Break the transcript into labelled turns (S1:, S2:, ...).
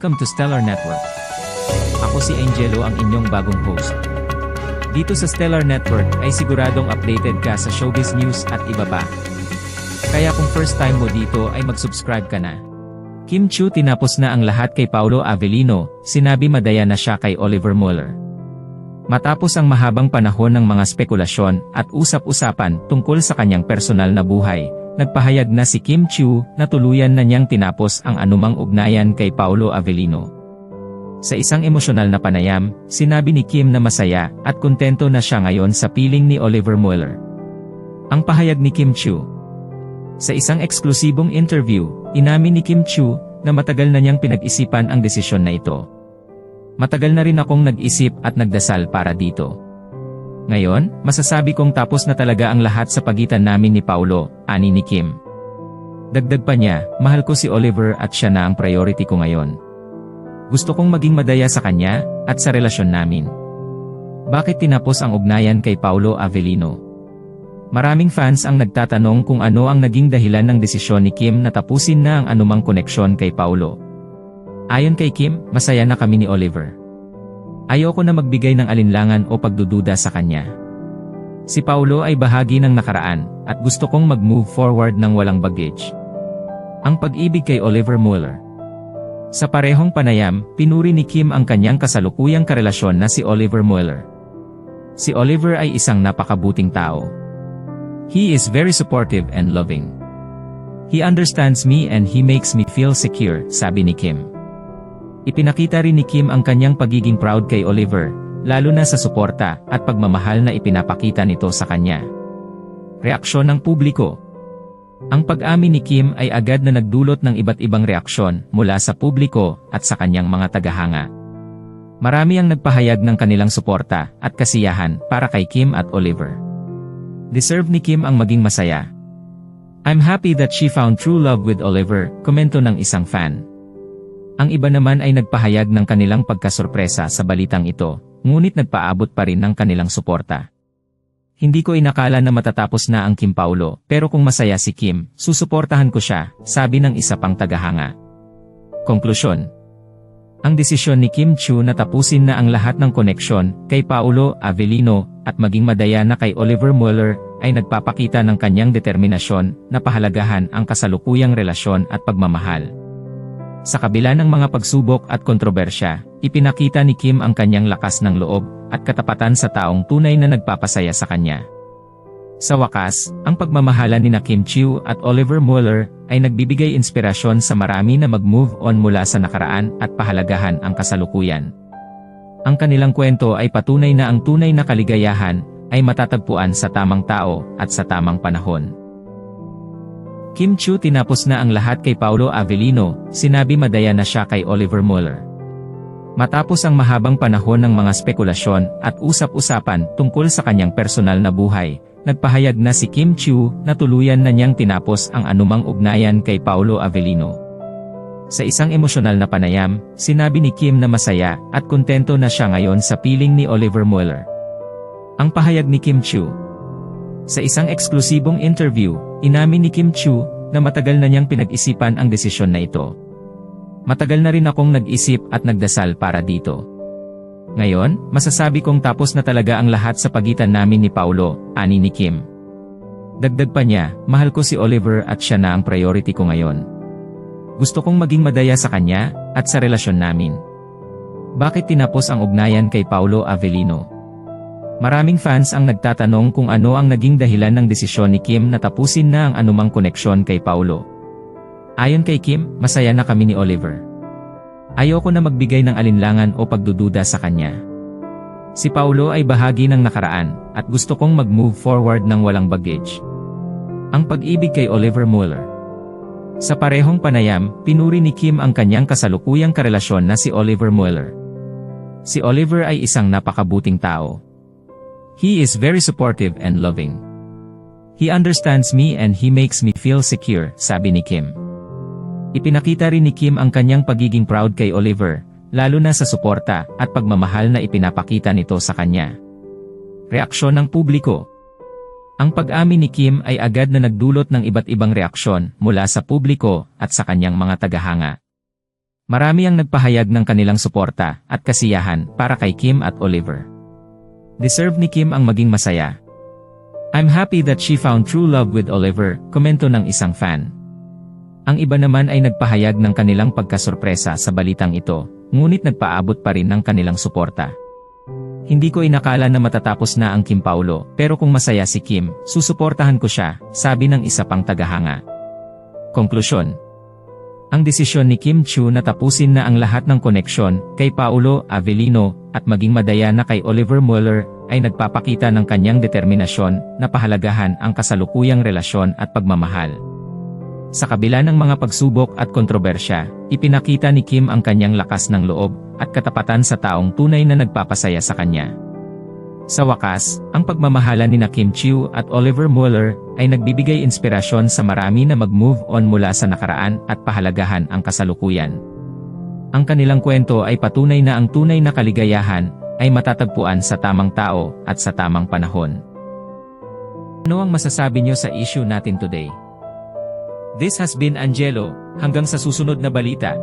S1: Welcome to Stellar Network. Ako si Angelo ang inyong bagong host. Dito sa Stellar Network ay siguradong updated ka sa showbiz news at iba pa. Kaya kung first time mo dito ay mag-subscribe ka na. Kim Chu tinapos na ang lahat kay Paulo Avellino, sinabi madaya na siya kay Oliver Mueller. Matapos ang mahabang panahon ng mga spekulasyon at usap-usapan tungkol sa kanyang personal na buhay, nagpahayag na si Kim Chu na tuluyan na niyang tinapos ang anumang ugnayan kay Paulo Avellino. Sa isang emosyonal na panayam, sinabi ni Kim na masaya at kontento na siya ngayon sa piling ni Oliver Mueller. Ang pahayag ni Kim Chu. Sa isang eksklusibong interview, inamin ni Kim Chu na matagal na niyang pinag-isipan ang desisyon na ito. Matagal na rin akong nag-isip at nagdasal para dito. Ngayon, masasabi kong tapos na talaga ang lahat sa pagitan namin ni Paulo, ani ni Kim. Dagdag pa niya, mahal ko si Oliver at siya na ang priority ko ngayon. Gusto kong maging madaya sa kanya, at sa relasyon namin. Bakit tinapos ang ugnayan kay Paulo Avellino? Maraming fans ang nagtatanong kung ano ang naging dahilan ng desisyon ni Kim na tapusin na ang anumang koneksyon kay Paulo. Ayon kay Kim, masaya na kami ni Oliver. Ayoko na magbigay ng alinlangan o pagdududa sa kanya. Si Paulo ay bahagi ng nakaraan, at gusto kong mag-move forward ng walang baggage. Ang pag-ibig kay Oliver Mueller. Sa parehong panayam, pinuri ni Kim ang kanyang kasalukuyang karelasyon na si Oliver Mueller. Si Oliver ay isang napakabuting tao. He is very supportive and loving. He understands me and he makes me feel secure, sabi ni Kim. Ipinakita rin ni Kim ang kanyang pagiging proud kay Oliver, lalo na sa suporta at pagmamahal na ipinapakita nito sa kanya. Reaksyon ng publiko Ang pag-amin ni Kim ay agad na nagdulot ng iba't ibang reaksyon mula sa publiko at sa kanyang mga tagahanga. Marami ang nagpahayag ng kanilang suporta at kasiyahan para kay Kim at Oliver. Deserve ni Kim ang maging masaya. I'm happy that she found true love with Oliver, komento ng isang fan. Ang iba naman ay nagpahayag ng kanilang pagkasorpresa sa balitang ito, ngunit nagpaabot pa rin ng kanilang suporta. Hindi ko inakala na matatapos na ang Kim Paulo, pero kung masaya si Kim, susuportahan ko siya, sabi ng isa pang tagahanga. Konklusyon Ang desisyon ni Kim Chu na tapusin na ang lahat ng koneksyon kay Paulo Avellino at maging madaya na kay Oliver Mueller ay nagpapakita ng kanyang determinasyon na pahalagahan ang kasalukuyang relasyon at pagmamahal. Sa kabila ng mga pagsubok at kontrobersya, ipinakita ni Kim ang kanyang lakas ng loob at katapatan sa taong tunay na nagpapasaya sa kanya. Sa wakas, ang pagmamahalan ni na Kim Chiu at Oliver Mueller ay nagbibigay inspirasyon sa marami na mag-move on mula sa nakaraan at pahalagahan ang kasalukuyan. Ang kanilang kwento ay patunay na ang tunay na kaligayahan ay matatagpuan sa tamang tao at sa tamang panahon. Kim Chu tinapos na ang lahat kay Paulo Avellino, sinabi madaya na siya kay Oliver Mueller. Matapos ang mahabang panahon ng mga spekulasyon at usap-usapan tungkol sa kanyang personal na buhay, nagpahayag na si Kim Chu na tuluyan na niyang tinapos ang anumang ugnayan kay Paulo Avellino. Sa isang emosyonal na panayam, sinabi ni Kim na masaya at kontento na siya ngayon sa piling ni Oliver Mueller. Ang pahayag ni Kim Chu. Sa isang eksklusibong interview, inamin ni Kim Chu na matagal na niyang pinag-isipan ang desisyon na ito. Matagal na rin akong nag-isip at nagdasal para dito. Ngayon, masasabi kong tapos na talaga ang lahat sa pagitan namin ni Paulo, ani ni Kim. Dagdag pa niya, mahal ko si Oliver at siya na ang priority ko ngayon. Gusto kong maging madaya sa kanya, at sa relasyon namin. Bakit tinapos ang ugnayan kay Paulo Avellino? Maraming fans ang nagtatanong kung ano ang naging dahilan ng desisyon ni Kim na tapusin na ang anumang koneksyon kay Paulo. Ayon kay Kim, masaya na kami ni Oliver. Ayoko na magbigay ng alinlangan o pagdududa sa kanya. Si Paulo ay bahagi ng nakaraan, at gusto kong mag-move forward ng walang baggage. Ang pag-ibig kay Oliver Mueller. Sa parehong panayam, pinuri ni Kim ang kanyang kasalukuyang karelasyon na si Oliver Mueller. Si Oliver ay isang napakabuting tao. He is very supportive and loving. He understands me and he makes me feel secure, sabi ni Kim. Ipinakita rin ni Kim ang kanyang pagiging proud kay Oliver, lalo na sa suporta at pagmamahal na ipinapakita nito sa kanya. Reaksyon ng publiko Ang pag-amin ni Kim ay agad na nagdulot ng iba't ibang reaksyon mula sa publiko at sa kanyang mga tagahanga. Marami ang nagpahayag ng kanilang suporta at kasiyahan para kay Kim at Oliver. Deserve ni Kim ang maging masaya. I'm happy that she found true love with Oliver, komento ng isang fan. Ang iba naman ay nagpahayag ng kanilang pagkasorpresa sa balitang ito, ngunit nagpaabot pa rin ng kanilang suporta. Hindi ko inakala na matatapos na ang Kim Paulo, pero kung masaya si Kim, susuportahan ko siya, sabi ng isa pang tagahanga. Konklusyon Ang desisyon ni Kim Chu na tapusin na ang lahat ng koneksyon kay Paulo Avellino at maging madaya na kay Oliver Mueller ay nagpapakita ng kanyang determinasyon na pahalagahan ang kasalukuyang relasyon at pagmamahal. Sa kabila ng mga pagsubok at kontrobersya, ipinakita ni Kim ang kanyang lakas ng loob at katapatan sa taong tunay na nagpapasaya sa kanya. Sa wakas, ang pagmamahalan ni na Kim Chiu at Oliver Mueller ay nagbibigay inspirasyon sa marami na mag-move on mula sa nakaraan at pahalagahan ang kasalukuyan. Ang kanilang kwento ay patunay na ang tunay na kaligayahan ay matatagpuan sa tamang tao at sa tamang panahon. Ano ang masasabi niyo sa issue natin today? This has been Angelo, hanggang sa susunod na balita,